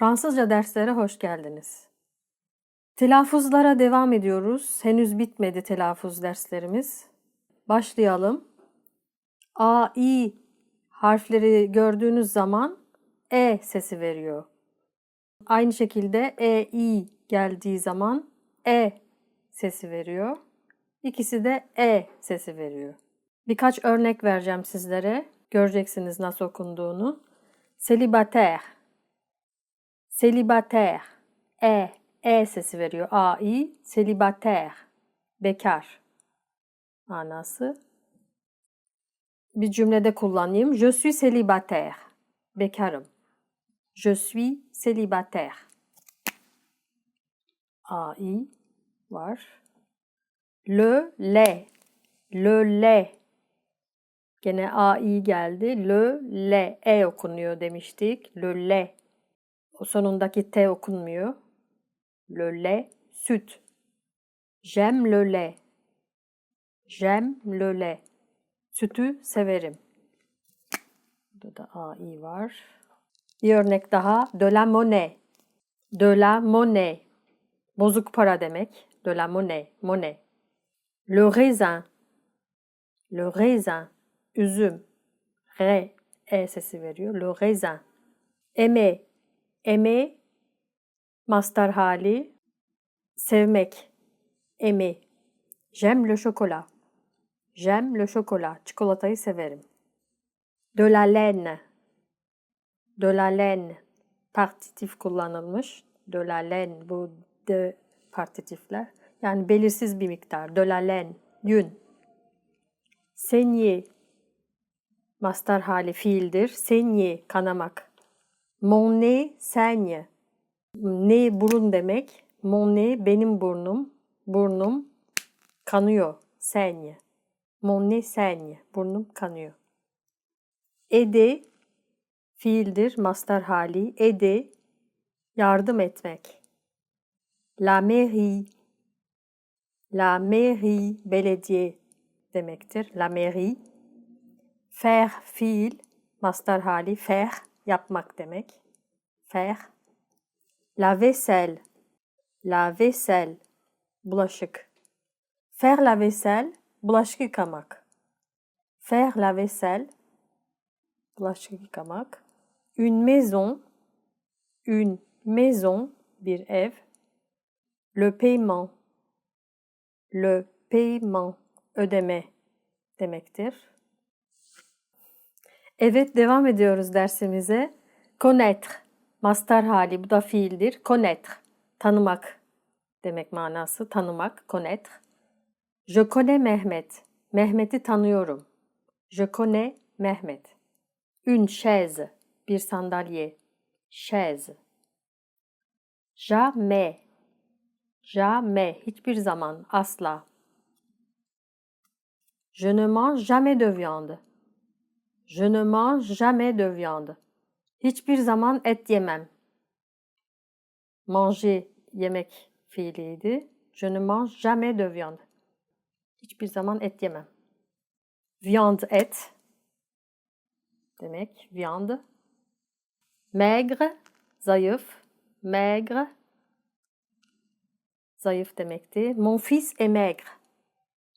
Fransızca derslere hoş geldiniz. Telaffuzlara devam ediyoruz. Henüz bitmedi telaffuz derslerimiz. Başlayalım. A, I harfleri gördüğünüz zaman E sesi veriyor. Aynı şekilde E, I geldiği zaman E sesi veriyor. İkisi de E sesi veriyor. Birkaç örnek vereceğim sizlere. Göreceksiniz nasıl okunduğunu. Célibataire. Célibataire. E. E sesi veriyor. A, I. Célibataire. Bekar. Manası. Bir cümlede kullanayım. Je suis célibataire. Bekarım. Je suis célibataire. A, I var. Le, le. Le, le. Gene A, I geldi. Le, le. E okunuyor demiştik. Le, le. O sonundaki T okunmuyor. Le lait, süt. J'aime le lait. J'aime le lait. Sütü severim. Burada da A, I var. Bir örnek daha. De la monnaie. De la monnaie. Bozuk para. De la monnaie. Monnaie. Le raisin. Le raisin. Üzüm. R. E sesi veriyor. Le raisin. Aimer. Aimer. Mastar hali. Sevmek. Aimer. J'aime le chocolat. J'aime le chocolat. Çikolatayı severim. De la laine. De la laine. Partitif kullanılmış. De la laine. Bu de partitifler. Yani belirsiz bir miktar. De la laine. Yün. Saigner. Mastar hali fiildir. Saigner. Kanamak. Mon nez saigne. Ne burun demek. Mon nez benim burnum. Burnum kanıyor. Saigne. Mon nez saigne. Burnum kanıyor. Aider fiildir. Mastar hali. Aider yardım etmek. La mairie. La mairie belediye demektir. La mairie. Faire fiil. Mastar hali. Faire yapmak demek. Faire. La vaisselle. La vaisselle. Bulaşık. Faire la vaisselle. Bulaşık yıkamak. Faire la vaisselle. Bulaşık yıkamak. Une maison. Une maison. Bir ev. Le paiement. Le paiement. Ödeme demektir. Evet devam ediyoruz dersimize. Connaître. Mastar hali bu da fiildir. Connaître. Tanımak demek manası. Tanımak. Connaître. Je connais Mehmet. Mehmet'i tanıyorum. Je connais Mehmet. Une chaise. Bir sandalye. Chaise. Jamais. Jamais. Hiçbir zaman. Asla. Je ne mange jamais de viande. Je ne mange jamais de viande. Hiçbir zaman et yemem. Manger yemek fiiliydi. Je ne mange jamais de viande. Hiçbir zaman et yemem. Viande et demek viande. Maigre zayıf. Maigre zayıf demekti. Mon fils est maigre.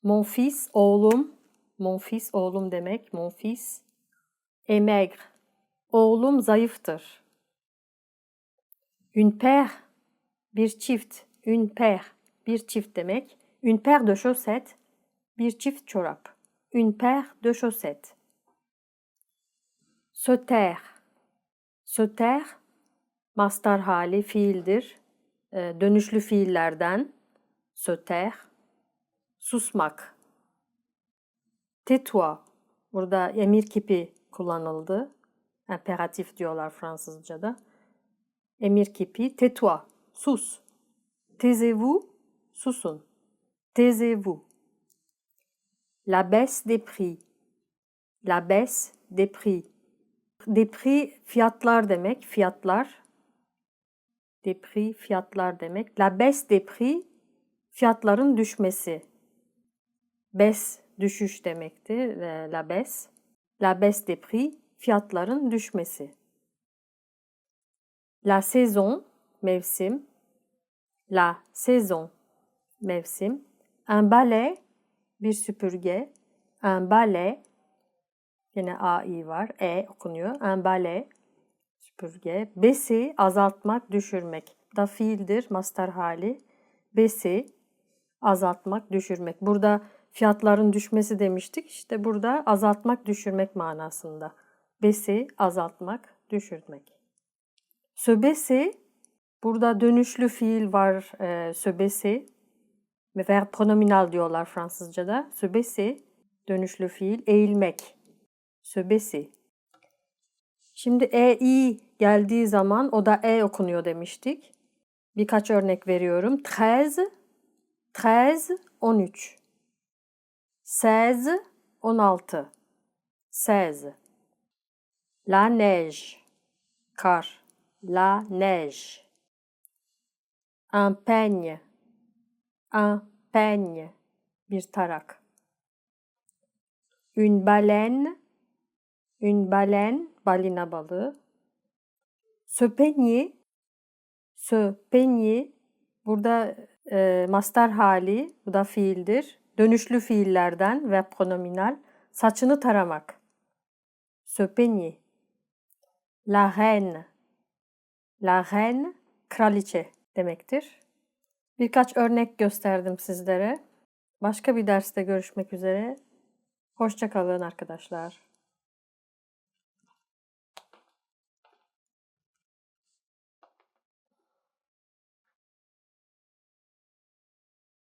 Mon fils oğlum. Mon fils oğlum demek. Mon fils est. Oğlum zayıftır. Une paire bir çift. Une paire bir çift demek. Une paire de chaussettes bir çift çorap. Une paire de chaussettes. Se taire. Se taire mastar hali fiildir. Ee, dönüşlü fiillerden. Se taire. Susmak. Tais-toi. Burada emir kipi kullanıldı. Imperatif diyorlar Fransızca'da. Emir kipi tais-toi. Sus. Taisez-vous. Susun. Taisez-vous. La baisse des prix. La baisse des prix. Des prix fiyatlar demek. Fiyatlar. Des prix fiyatlar demek. La baisse des prix fiyatların düşmesi. Baisse düşüş demektir. La baisse. La baisse des prix fiyatların düşmesi. La saison, mevsim. La saison, mevsim. Un balai, bir süpürge. Un balai, yine AI var, E okunuyor. Un balai, süpürge. Besi, azaltmak, düşürmek. Da fiildir, mastar hali. Besi, azaltmak, düşürmek. Burada fiyatların düşmesi demiştik. İşte burada azaltmak, düşürmek manasında. Besi, azaltmak, düşürmek. Söbesi, burada dönüşlü fiil var e, söbesi. Ve verb pronominal diyorlar Fransızca'da. Söbesi, dönüşlü fiil, eğilmek. Söbesi. Şimdi EI geldiği zaman o da E okunuyor demiştik. Birkaç örnek veriyorum. 13, 13, 13. 16, 16. 16. La neige, kar. La neige. Un peigne, un peigne, bir tarak. Une baleine, une baleine, balina balığı. Se peigner, se peigner, burada e, mastar hali, bu da fiildir. Dönüşlü fiillerden ve pronominal. Saçını taramak. Se peigner. La reine. La reine, kraliçe demektir. Birkaç örnek gösterdim sizlere. Başka bir derste görüşmek üzere. Hoşçakalın arkadaşlar.